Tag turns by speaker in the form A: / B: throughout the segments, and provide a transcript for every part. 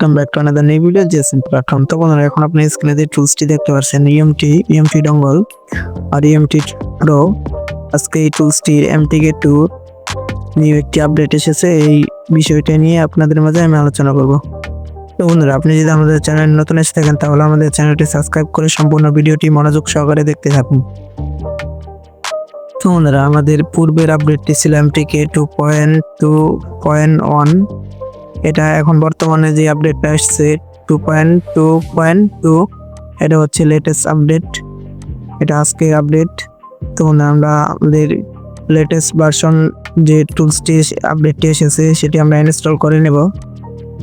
A: Welcome back to another new video Jason platform তো বন্ধুরা, এখন আপনি স্ক্রিনে যে টুলসটি দেখতে পাচ্ছেন E ইএমটি ইএমটি ডঙ্গল আর E ইএমটি প্রো আজকে এই টুলসটির এমটিকে টু নিউ একটি আপডেট এসেছে। এই বিষয়টা নিয়ে আপনাদের মাঝে আমি আলোচনা করব। তো বন্ধুরা, আপনি যদি আমাদের চ্যানেল নতুন এসে থাকেন, তাহলে আমাদের চ্যানেলটি সাবস্ক্রাইব করে সম্পূর্ণ ভিডিওটি মনোযোগ সহকারে দেখতে থাকুন। তো বন্ধুরা, আমাদের পূর্বের আপডেটটি ছিল MTK two point two point one এটা এখন বর্তমানে যে আপডেটটা আসছে two point two point two এটা হচ্ছে লেটেস্ট আপডেট এটা আজকে আপডেট তো আমরা আমাদের লেটেস্ট ভার্সন যে টুলসটি আপডেটটি এসেছে, সেটি আমরা ইনস্টল করে নেব।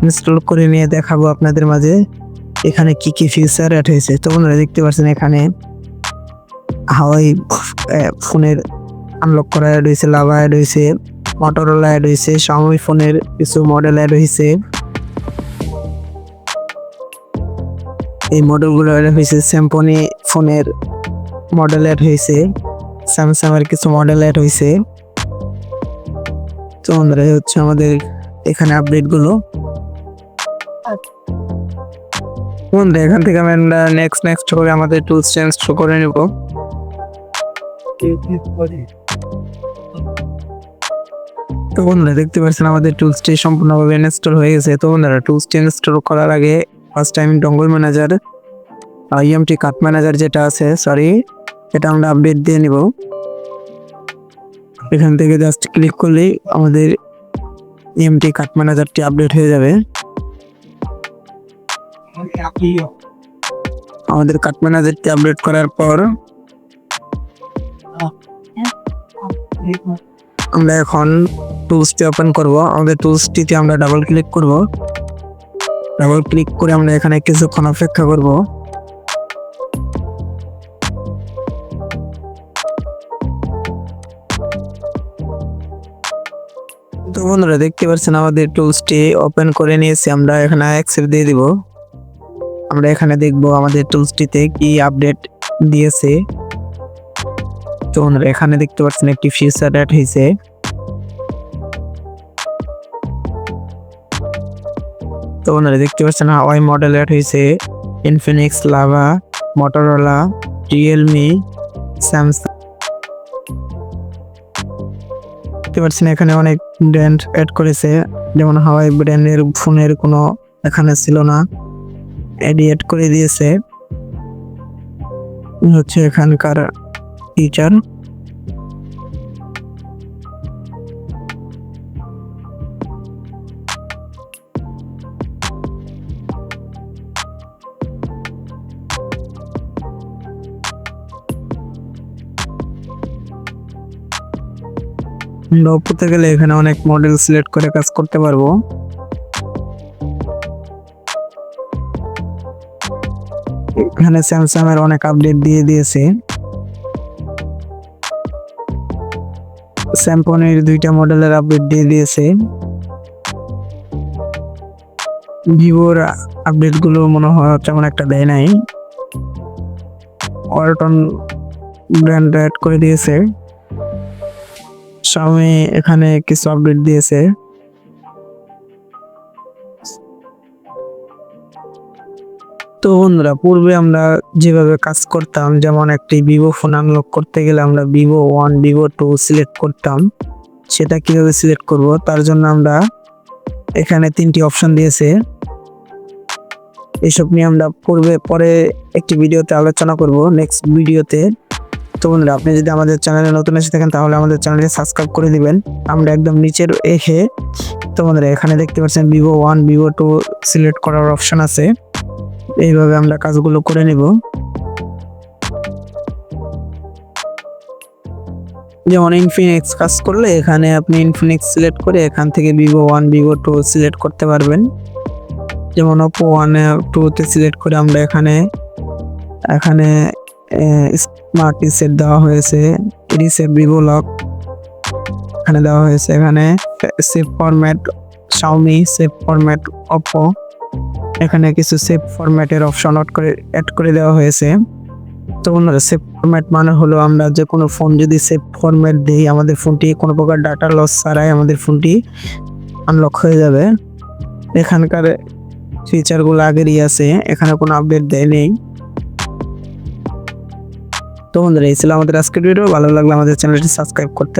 A: ইনস্টল করে নিয়ে দেখাবো আপনাদের মাঝে, এখানে কি কি ফিচার অ্যাড হয়েছে। তো বন্ধুরা, দেখতে পাচ্ছেন এখানে হাওয়াই ফোনের আনলক করা হয়েছে লাভা হয়েছে। মটোরোলা হয়েছে শাওমি ফোনের কিছু মডেল হয়েছে এই মডেলগুলো হয়েছে স্যাম্পনি ফোনের মডেল অ্যাড হয়েছে স্যামসাং এর কিছু মডেল অ্যাড হয়েছে তো এই হচ্ছে আমাদের এখানে আপডেটগুলো বন্ধুরা, এখান থেকে আমরা নেক্সট নেক্সট করে আমাদের টুলস চেঞ্জ করে নেব। তো বন্ধুরা, দেখতে পাচ্ছেন আমাদের টুলসটি সম্পূর্ণভাবে ইনস্টল হয়ে গেছে। তো বন্ধুরা টুলসটি ইনস্টল করার আগে first time dongle manager EMT cut manager যেটা আছে সরি এটা আমরা আপডেট দিয়ে নিব। এখান থেকে জাস্ট ক্লিক করলেই আমাদের ইএমটি কাট ম্যানেজারটি আপডেট হয়ে যাবে। আমাদের কাট ম্যানেজারটি আপডেট করার পর আমরা এখন টুলসটি ওপেন করব। আমাদের টুলসটিতে আমরা ডাবল ক্লিক করব। ডাবল ক্লিক করে আমরা এখানে কিছুক্ষণ অপেক্ষা করব। তো বন্ধুরা, দেখতে পাচ্ছেন আমাদের টুলসটি ওপেন করে নিয়েছি। আমরা এখানে অ্যাকসেপ্ট দিয়ে দিব। আমরা এখানে দেখব আমাদের টুলসটিতে কি আপডেট দিয়েছে। তো বন্ধুরা এখানে দেখতে পাচ্ছেন একটি ফিচার অ্যাড হয়েছে তো বন্ধুরা দেখতে পাচ্ছেন হাওয়াই মডেল অ্যাড হয়েছে Infinix Lava Motorola Realme Samsung দেখতে পাচ্ছেন, এখানে অনেক ব্র্যান্ড অ্যাড করেছে। যেমন হাওয়াই ব্র্যান্ডের ফোনের কোনো এখানে ছিল না। এডি অ্যাড করে দিয়েছে। হচ্ছে এখানকার ফিচার আমরা ওপোতে গেলে এখানে অনেক মডেল সিলেক্ট করে কাজ করতে পারব। এখানে স্যামসাং এর অনেক আপডেট দিয়ে দিয়েছে। স্যামপনের দুইটা মডেলের আপডেট দিয়ে দিয়েছে। ভিভোর আপডেটগুলো মনে হয় তেমন একটা দেয় নাই। অল্টন ব্র্যান্ড অ্যাড করে দিয়েছে। সামনে এখানে কিছু আপডেট দিয়েছে। তো বন্ধুরা, পূর্বে আমরা যেভাবে কাজ করতাম, যেমন একটি ভিভো ফোন আনলক করতে গেলে আমরা Vivo one Vivo two select করতাম। সেটা কীভাবে সিলেক্ট করব? তার জন্য আমরা এখানে তিনটি অপশন দিয়েছে। এসব নিয়ে আমরা পূর্বে, পরে একটি ভিডিওতে আলোচনা করব নেক্সট ভিডিওতে। তো বন্ধুরা, আপনি যদি আমাদের চ্যানেলে নতুন এসে থাকেন, তাহলে আমাদের চ্যানেলটি সাবস্ক্রাইব করে দিবেন। আমরা একদম নিচের এখে তো বন্ধুরা, এখানে দেখতে পাচ্ছেন Vivo one Vivo two select করার অপশন আছে। এইভাবে আমরা কাজগুলো করে নিব। যেমন ইনফিনিক্স কাজ করলে এখানে আপনি ইনফিনিক্স সিলেক্ট করে এখান থেকে Vivo one Vivo two select করতে পারবেন। যেমন ওপো ওয়ান টুতে সিলেক্ট করে আমরা এখানে এখানে স্মার্ট রিসেট দেওয়া হয়েছে। রিসেট ভিভো লক এখানে দেওয়া হয়েছে। এখানে save format Xiaomi save format Oppo এখানে কিছু সেভ ফরম্যাটের অপশন অ্যাড করে অ্যাড করে দেওয়া হয়েছে। তো বন্ধুরা সেভ ফরম্যাট মানে হলো আমরা যে কোনো ফোন যদি সেভ ফরম্যাট দিই, আমাদের ফোনটি কোনো প্রকার ডাটা লস ছাড়াই আমাদের ফোনটি আনলক হয়ে যাবে। এখানকার ফিচারগুলো আগেরই আছে, এখানে কোনো আপডেট দেয় নেই। তো বন্ধুরা, এই ছিল আমাদের আজকের ভিডিও ভালো লাগলে আমাদের চ্যানেলটি সাবস্ক্রাইব করতে